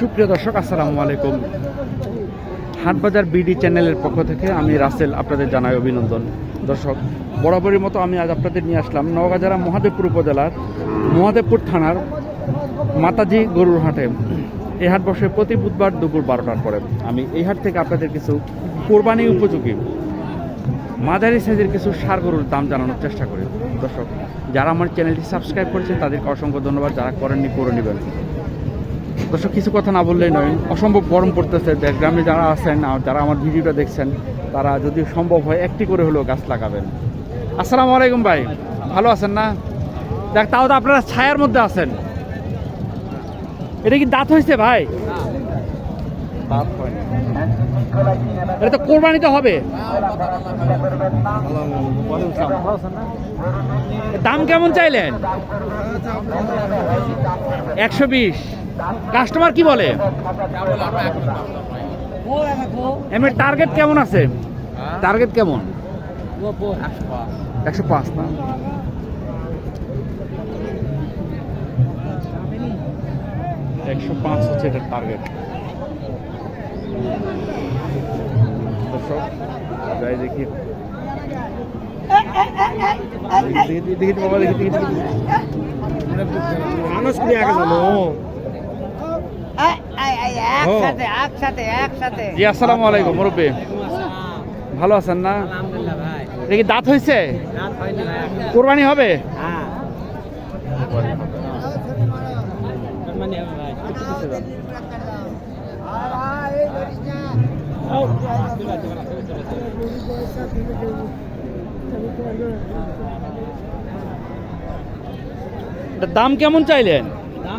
সুপ্রিয় দর্শক, আসসালামু আলাইকুম। হাটবাজার বিডি চ্যানেলের পক্ষ থেকে আমি রাসেল আপনাদের জানাই অভিনন্দন। দর্শক বরাবরের মতো আমি আজ আপনাদের নিয়ে আসলাম নওগাঁ জেলা মহাদেবপুর উপজেলার মহাদেবপুর থানার মাতাজি গরুর হাটে। এই হাট বসে প্রতি বুধবার দুপুর বারোটার পরে। আমি এই হাট থেকে আপনাদের কিছু কোরবানি উপযোগী, মাঝারি সাইজের কিছু সার গরুর দাম জানানোর চেষ্টা করি। দর্শক, যারা আমার চ্যানেলটি সাবস্ক্রাইব করেছেন, তাদেরকে অসংখ্য ধন্যবাদ। যারা করেননি, করে নেবেন। দর্শক, কিছু কথা না বললেই নয়। অসম্ভব গরম পড়তেছে। গ্রামে যারা আছেন যারা আমার ভিডিওটা দেখছেন, তারা যদি সম্ভব হয় একটি করে হলেও গাছ লাগাবেন। আসসালামু আলাইকুম ভাই। ভালো আছেন না? দেখ, তাও তো আপনারা ছায়ার মধ্যে আছেন। এটা কি দাঁত হয়েছে ভাই? এটা তো কোরবানিতে হবে। দাম কেমন চাইলেন? একশো বিশ। কাস্টমার কি বলে এমনি টার্গেট কেমন আছে টার্গেট কেমন একশো পাঁচ না একশো পাঁচ হচ্ছে এটার টার্গেট দর্শক যাই দেখি দেখি দেখি দেখি দেখি দেখি হ্যাঁ মানে হয়। হ্যাঁ কম দাম, এরা কম দাম একবারে। এটা মাংস কতখানি মাংস কতখানি হবে? তার মন,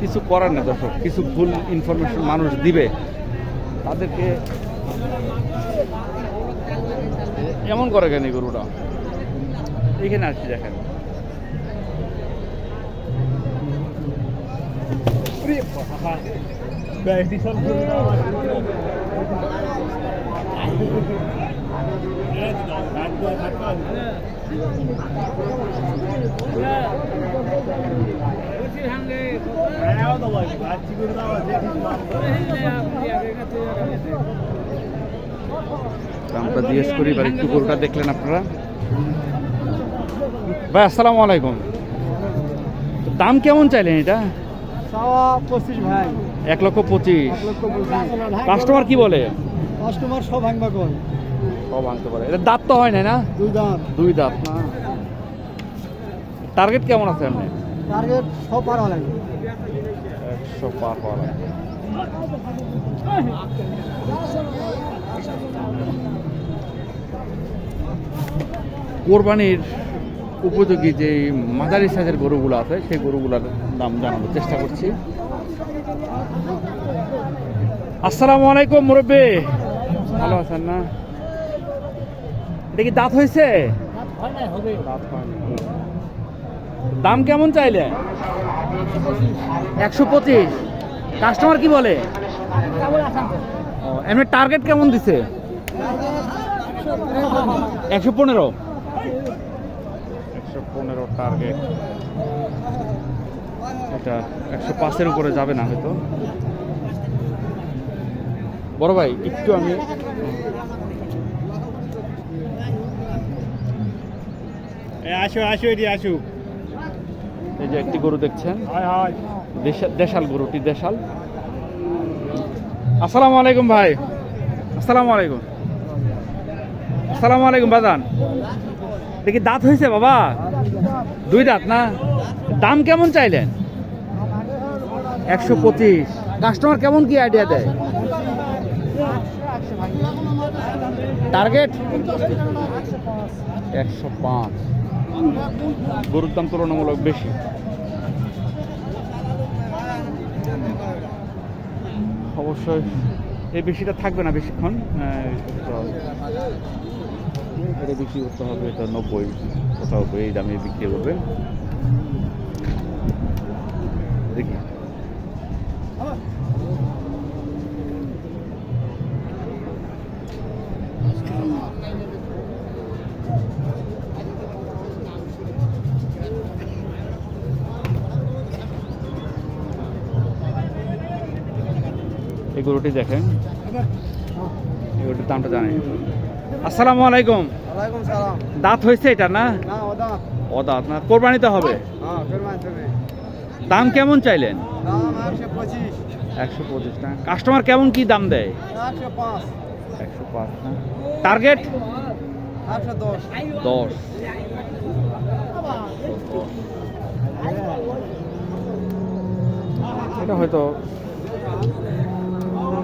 কিছু করার নেই দর্শক, কিছু ভুল ইনফরমেশন মানুষ দিবে। তাদেরকে এমন করে কেন গরুটা? এখানে আসছি দেখেন। দামটা জিজ্ঞেস করি এবার একটু গরুটা দেখলেন আপনারা? ভাই আসসালামু আলাইকুম। দাম কেমন চাইলেন এটা? পঁচিশ ভাই। এক লক্ষ পঁচিশ। কাস্টমার কি বলে? কাস্টমার সব ভাঙবা কর সব আনতে পারে। এটা দাঁত তো হয় না না? দুই দাম দুই দাঁত না? টার্গেট কেমন আছে আপনি টার্গেট সব পার হলেন একশো পার হওয়া লাগবে। কোরবানির উপযোগী যে মাঝারি সাইজের গরুগুলো আছে সেই গরুগুলোর দাম জানানোর চেষ্টা করছি। আসসালামু আলাইকুম মুরব্বী। ভালো আছেন না? এটা কি দাঁত হয়েছে। দাম কেমন চাইলে? একশো পঁচিশ। কাস্টমার কি বলে? এমনি টার্গেট কেমন দিছে? একশো পনেরো। একশো পনেরো টার্গেট। এটা একশো পাঁচের উপরে যাবে না হয়তো। বড় ভাই একটু আমি আসো আসো এটি আসো। এই যে একটি গরু দেখছেন। দেশা- দেশাল গরুটি দেশাল। আসসালামু আলাইকুম ভাই। আসসালামু আলাইকুম। আসসালামু আলাইকুম বাজান। দেখি দাঁত হয়েছে বাবা। দুই দাঁত না? দাম কেমন চাইলেন? একশো পঁচিশ। কাস্টমার কেমন কি আইডিয়া দেয়? টার্গেট একশো পাঁচ। গরুর দাম তুলনামূলক বেশি। অবশ্যই। এই বেশিটা থাকবে না বেশিক্ষণ? এটা বিক্রি করতে হবে এটা নব্বই, কোথাও এই দামে বিক্রি করবে দেখি এই গরুটি দেখেন। গরুটির দামটা জানেন আসসালামু আলাইকুম। দাঁত হয়েছে এটা না? ও দাঁত না। কোরবানিতে হবে? হ্যাঁ হবে। দাম কেমন চাইলেন? একশো পঁচিশ। না। কাস্টমার কেমন কি দাম দেয়? একশো পাঁচ। না। টার্গেট? দশ। এটা হয়তো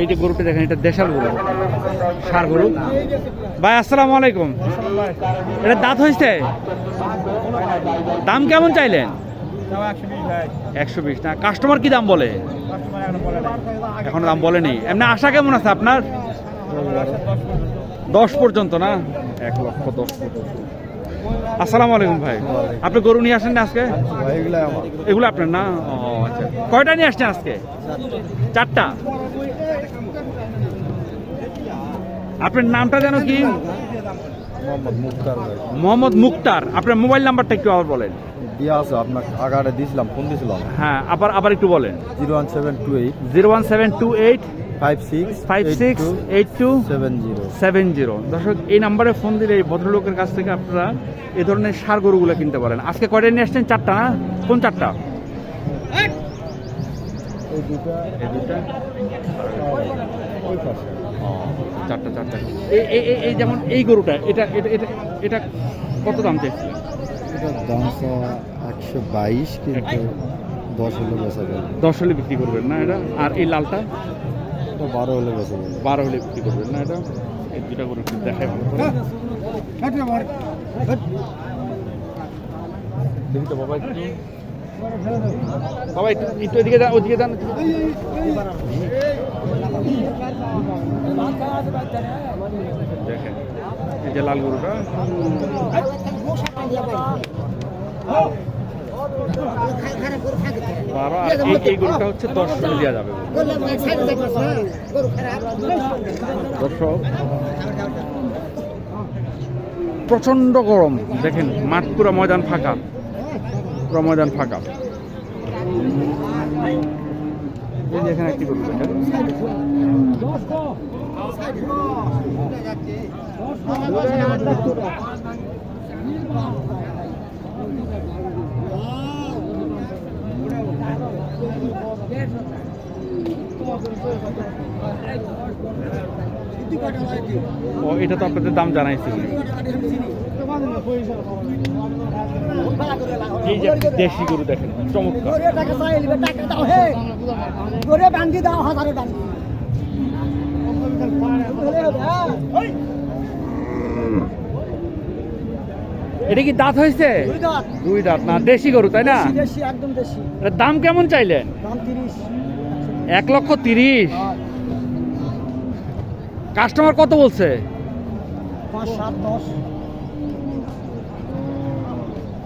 এই যে গরুটি দেখেন, এটা দেশাল গরু সার গরু। ভাই, আসসালামু আলাইকুম। এটা দাঁত হয়েছে? দাম কেমন চাইলেন? একশো বিশ না কাস্টমার কি দাম বলে? এখন দাম বলেনি এমনি আশা কেমন আছে আপনার? দশ পর্যন্ত না? এক লক্ষ দশ পর্যন্ত। আসসালামু আলাইকুম ভাই। আপনি গরু নিয়ে আসেন না আজকে? এগুলো আপনার না? ও আচ্ছা। কয়টা নিয়ে আসছেন আজকে? চারটা? আপনার নামটা যেন কি? মোহাম্মদ মুক্তার আপনার মোবাইল নাম্বারটা একটু আবার বলেন। আছে আগারে দিয়েছিলাম ফোন দিয়েছিলাম হ্যাঁ আবার আবার একটু বলেন। Zero one seven two eight. Zero one seven two eight. দর্শক এই নাম্বারে ফোন দিলে এই ভদ্রলোকের কাছ থেকে আপনারা এ ধরনের সার গরুগুলো কিনতে পারেন। আজকে কয়টা নিয়ে আসছেন? চারটা না? কোন চারটা? চারটা চারটা। এই যেমন এই গরুটা এটা এটা এটা কত দাম চাইছে দাম একশো বাইশ কিন্তু দশ হলে দশ হলে বিক্রি করবেন না এটা? আর এই লালটা? এটা বারো হলে যাবে। বারো হলে বিক্রি করবেন না এটা? এই দুটা গরু একটু দেখাই ভালো করে। দেখি তো বাবা একটু। বাবা একটু একটু এদিকে যান ওদিকে যান। দেখেন এই যে লাল গরুটা। আর এই গরুটা হচ্ছে দেওয়া যাবে। প্রচণ্ড গরম। দেখেন, মাঠ পুরো ময়দান ফাঁকা। পুরো ময়দান ফাঁকা। একটি দেখেন। ও এটা তো আপনাদের দাম জানাইছি। দেশি গরু দেখেন চমৎকার। দাও হাজারে এটা কি দাঁত হয়েছে? দুই দাঁত। না দেশি গরু তাই না? দেশি একদম দেশি। এটার দাম কেমন চাইলেন? এক লক্ষ তিরিশ। কাস্টমার কত বলছে?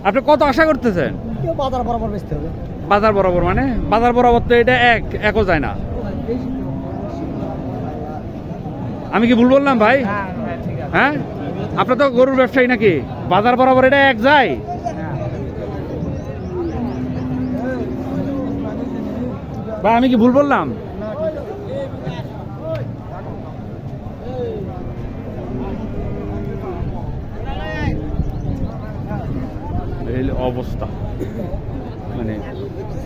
আপনি কত আশা করতেছেন? কেউ বাজার বরাবর বেচতে হবে। বাজার বরাবর মানে? বাজার বরাবর তো এটা এক একও যায় না। আমি কি ভুল বললাম ভাই? হ্যাঁ? আপনার তো গরুর ব্যবসায়ী নাকি? বাজার বরাবর এটা এক যায়? ভাই, আমি কি ভুল বললাম? অবস্থা। মানে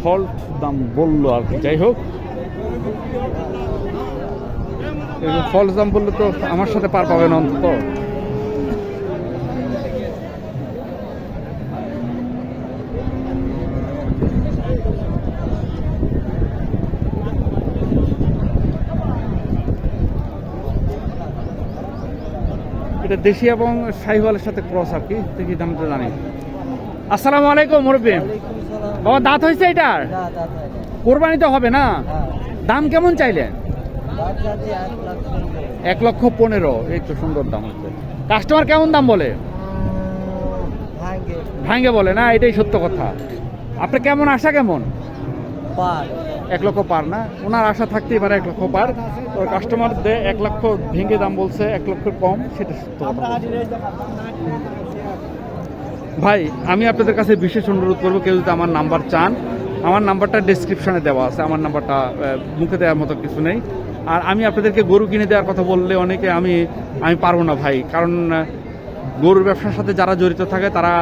ফল্ট দাম বলল আর কি, যাই হোক। ফলস দাম বললে তো আমার সাথে পার পাবেন অন্তত। এটা দেশি এবং শাহিওয়ালের সাথে ক্রস আর কি দেখি দাম তো জানি। আসসালামু আলাইকুম মুরব্বী। বাবা দাঁত হয়েছে এটার? কোরবানি তো হবে না? দাম কেমন চাইলেন এক লক্ষ পনেরো এই তো সুন্দর দাম হচ্ছে কাস্টমার কেমন দাম বলে? ভাঙ্গে বলে না এটাই সত্য কথা। আপনি কেমন আশা কেমন? এক লক্ষ পার না? ওনার আশা থাকতেই পারে এক লক্ষ পার। তো কাস্টমার দে এক লক্ষ ভেঙে দাম বলছে, এক লক্ষ কম, সেটা সত্য ভাই, আমি আপনাদের কাছে বিশেষ অনুরোধ করব, কেউ যদি আমার নাম্বার চান, আমার নাম্বারটা ডেসক্রিপশনে দেওয়া আছে, আমার নাম্বারটা মুখে দেওয়ার মতো কিছু নেই। আর আমি আপনাদেরকে গরু কিনে দেওয়ার কথা বললে অনেকে আমি আমি পারব না ভাই, কারণ গরুর ব্যবসার সাথে যারা জড়িত থাকে, তারা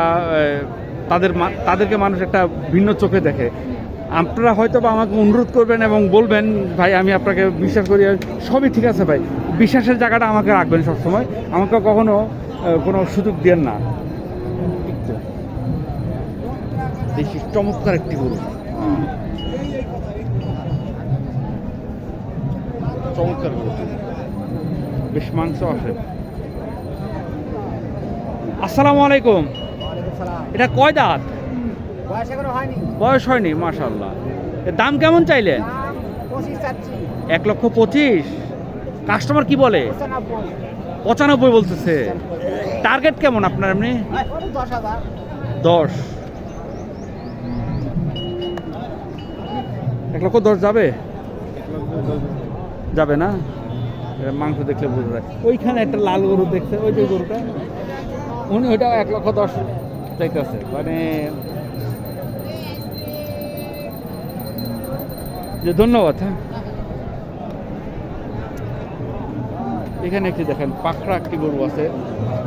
তাদের তাদেরকে মানুষ একটা ভিন্ন চোখে দেখে। আপনারা হয়তো বা আমাকে অনুরোধ করবেন এবং বলবেন ভাই আমি আপনাকে বিশ্বাস করি সবই ঠিক আছে ভাই। বিশ্বাসের জায়গাটা আমাকে রাখবেন সবসময়। আমাকে কখনো কোনো সুযোগ দেন না। দেখি চমৎকার একটি গরু। চমৎকার গরু। বেশ মাংস আসে আসসালামু আলাইকুম। এটা কয় দাঁত? বয়স হয়নি। মাশাল্লাহ দাম কেমন চাইলেন? এক লক্ষ পঁচিশ। কাস্টমার কি বলে? পঁচানব্বই। বলতেছে। টার্গেট কেমন আপনার এমনি? দশ এক লক্ষ দশ যাবে? যাবে না? মাংস দেখলে বোঝা যায়। ওইখানে একটা লাল গরু দেখছে ওই যে গরুটা। উনি ওইটাও এক লক্ষ দশ চাইতেছে। মানে যে ধন্যবাদ হ্যাঁ। এখানে একটি দেখেন পাখরা একটি গরু আছে।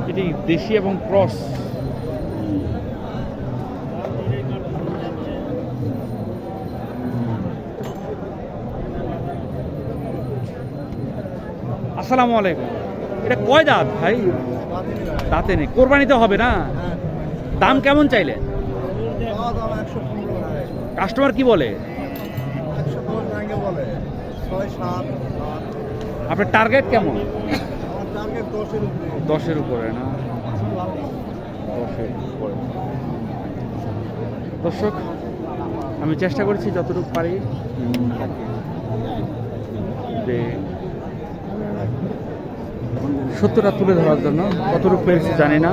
এটি দেশি এবং ক্রস। আসসালামু আলাইকুম। এটা কয় দাঁত ভাই? দাঁতে নেই কোরবানিতে হবে না? দাম কেমন চাইলে কাস্টমার কি বলে? আপনার টার্গেট কেমন? দশের উপরে। না? দশের উপরে। দর্শক আমি চেষ্টা করেছি যতটুকু পারি যে সত্যটা তুলে ধরার জন্য। কতটুকু পেরেছি জানি না।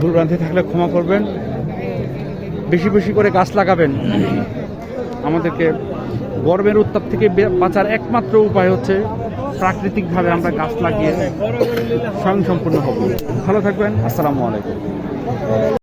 ভুলভ্রান্তি থাকলে ক্ষমা করবেন। বেশি বেশি করে গাছ লাগাবেন। আমাদেরকে গরমের উত্তাপ থেকে বাঁচার একমাত্র উপায় হচ্ছে প্রাকৃতিকভাবে আমরা গাছ লাগিয়ে স্বয়ংসম্পূর্ণ হব। ভালো থাকবেন, আসসালামু আলাইকুম।